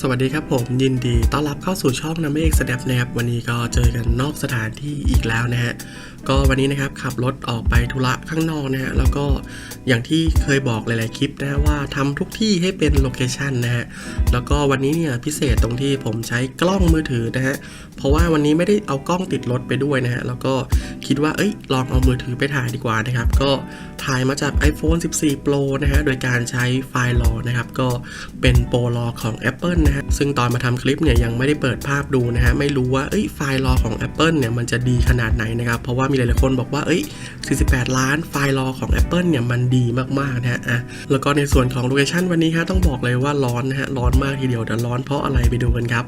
สวัสดีครับผมยินดีต้อนรับเข้าสู่ช่องน้ำเมฆสแนปนะครับวันนี้ก็เจอกันนอกสถานที่อีกแล้วนะฮะก็วันนี้นะครับขับรถออกไปธุระข้างนอกนะฮะแล้วก็อย่างที่เคยบอกหลาย ๆ คลิปนะฮะว่าทำทุกที่ให้เป็นโลเคชันนะฮะแล้วก็วันนี้เนี่ยพิเศษตรงที่ผมใช้กล้องมือถือนะฮะเพราะว่าวันนี้ไม่ได้เอากล้องติดรถไปด้วยนะฮะแล้วก็คิดว่าเอ้ยลองเอามือถือไปถ่ายดีกว่านะครับก็ถ่ายมาจาก iPhone 14 Pro นะฮะโดยการใช้ไฟล์รอนะครับก็เป็นโปรรอของ Apple นะฮะซึ่งตอนมาทำคลิปเนี่ยยังไม่ได้เปิดภาพดูนะฮะไม่รู้ว่าเอ้ยไฟล์รอของ Apple เนี่ยมันจะดีขนาดไหนนะครับเพราะว่ามีหลายๆคนบอกว่าเอ้ย 48 ล้านไฟล์รอของ Apple เนี่ยมันดีมากๆนะฮะอะแล้วก็ในส่วนของโลเคชันวันนี้ฮะต้องบอกเลยว่าร้อนนะฮะร้อนมากทีเดียวเดี๋ยวร้อนเพราะอะไรไปดูกันครับ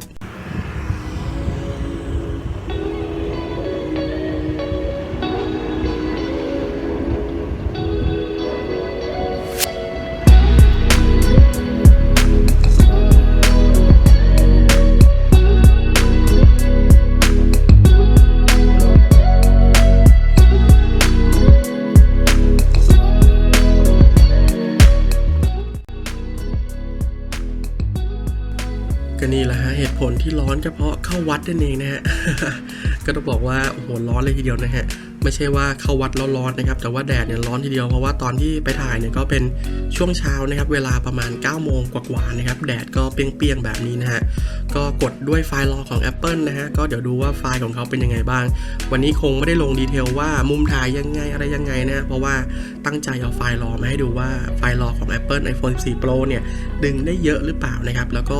ก็นี่แหละฮะเหตุผลที่ร้อนเฉพาะเข้าวัดนั่นเองนะฮะก็ต้องบอกว่าโอ้โหร้อนเลยทีเดียวนะฮะ ไม่ใช่ว่าเข้าวัดแล้วร้อนนะครับแต่ว่าแดดเนี่ยร้อนทีเดียวเพราะว่าตอนที่ไปถ่ายเนี่ยก็เป็นช่วงเช้านะครับเวลาประมาณ 9 โมงกว่าๆนะครับแดดก็เปรี้ยงๆแบบนี้นะฮะก็กดด้วยไฟล์รอของ Apple นะฮะก็เดี๋ยวดูว่าไฟล์ของเขาเป็นยังไงบ้าง วันนี้คงไม่ได้ลงดีเทลว่ามุมถ่ายยังไงอะไรยังไงนะเพราะว่าตั้งใจเอาไฟล์รอมาให้ดูว่าไฟล์รอของ Apple iPhone 14 Pro เนี่ยดึงได้เยอะหรือเปล่านะครับแล้วก็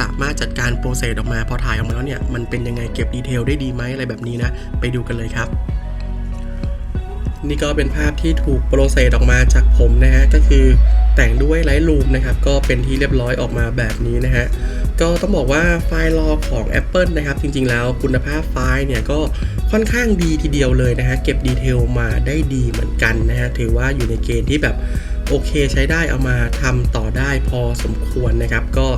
สามารถจัดการโปรเซสออกมาพอถ่ายออกมาแล้วเนี่ยมันเป็นยังไงเก็บดีเทลได้ดีไหมอะไรแบบนี้นะไปดูกันเลยครับ นี่ก็เป็นภาพที่ถูกโปรเซสออกมาจากผมนะฮะก็คือแต่งด้วยไลท์รูมนะครับก็เป็นที่เรียบร้อยออกมาแบบนี้นะฮะ ก็ต้องบอกว่าไฟล์รอของ Apple นะครับจริงๆแล้วคุณภาพไฟล์เนี่ยก็ค่อนข้างดีทีเดียวเลยนะฮะเก็บดีเทลมาได้ดีเหมือนกันนะฮะถือว่าอยู่ในเกณฑ์ที่แบบโอเคใช้ได้เอามาทำต่อได้พอสมควรนะครับ ก็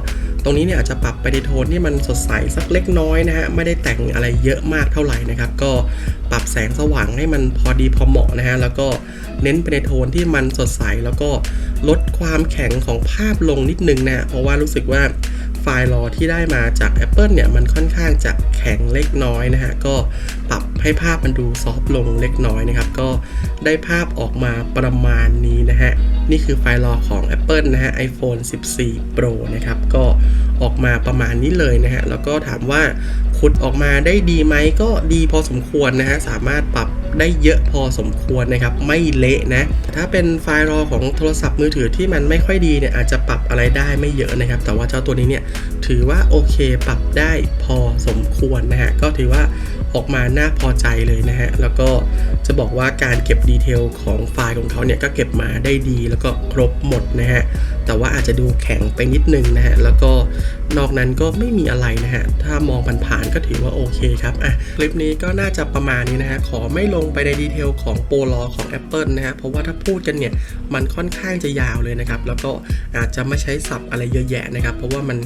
ตรงนี้เนี่ยอาจจะปรับไปในโทนที่มันสดใสสักเล็กน้อยนะฮะไม่ได้แต่งอะไรเยอะมากเท่าไหร่นะครับ ก็ปรับแสงสว่างให้มันพอดีพอเหมาะนะฮะแล้วก็เน้นไปในโทนที่มันสดใสแล้วก็ลดความแข็งของภาพลงนิดนึงนะเพราะว่ารู้สึกว่า ฟล์รอที่ได้มาจาก Apple เนี่ยมันค่อนข้างจะแข็งเล็กน้อยนะฮะก็ปรับให้ภาพมันดูซอฟต์ลงเล็กน้อยนะครับก็ได้ภาพออกมาประมาณนี้นะฮะนี่คือไฟล์รอของ Apple นะฮะ iPhone 14 Pro นะครับก็ออกมาประมาณนี้เลยนะฮะแล้วก็ถามว่าขุดออกมาได้ดีไหมก็ดีพอสมควรนะฮะสามารถปรับได้เยอะพอสมควรนะครับ ไม่เละนะ แต่ถ้าเป็นไฟล์รอของโทรศัพท์มือถือที่มันไม่ค่อยดีเนี่ยอาจจะปรับอะไรได้ไม่เยอะนะครับ แต่ว่าเจ้าตัวนี้เนี่ยถือว่าโอเคปรับได้พอสมควรนะฮะ ก็ถือว่าออกมาน่าพอใจเลยนะฮะ แล้วก็จะบอกว่าการเก็บดีเทลของไฟล์ของเขาเนี่ยก็เก็บมาได้ดีแล้วก็ครบหมดนะฮะ แต่ว่าอาจจะดูแข็งไปนิดนึงนะฮะ แล้วก็นอกนั้นก็ไม่มีอะไรนะฮะ ถ้ามองผ่านๆก็ถือว่าโอเคครับ อะ คลิปนี้ก็น่าจะประมาณนี้นะฮะ ขอไม่ลลงไปในดีเทลของโปรลอของ Apple นะฮะเพราะว่าถ้าพูดกันเนี่ยมันค่อนข้างจะยาวเลยนะครับ แล้วก็อาจจะไม่ใช้ศัพท์อะไรเยอะแยะนะครับ เพราะว่ามัน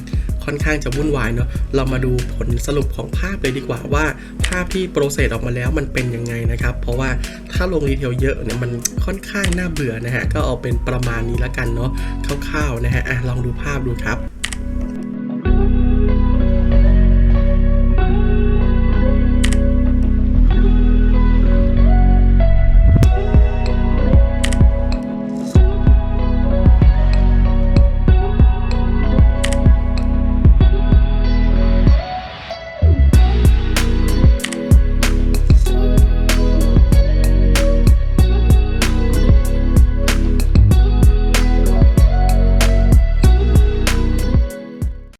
ค่อนข้างจะวุ่นวายเนาะเรามาดูผลสรุปของภาพเลยดีกว่าว่าภาพที่โปรเซสออกมาแล้วมันเป็นยังไงนะครับ เพราะว่าถ้าลงดีเทลเยอะเนี่ยมันค่อนข้างน่าเบื่อนะฮะก็เอาเป็นประมาณนี้ละกันเนาะคร่าวๆนะฮะอะลองดูภาพดูครับ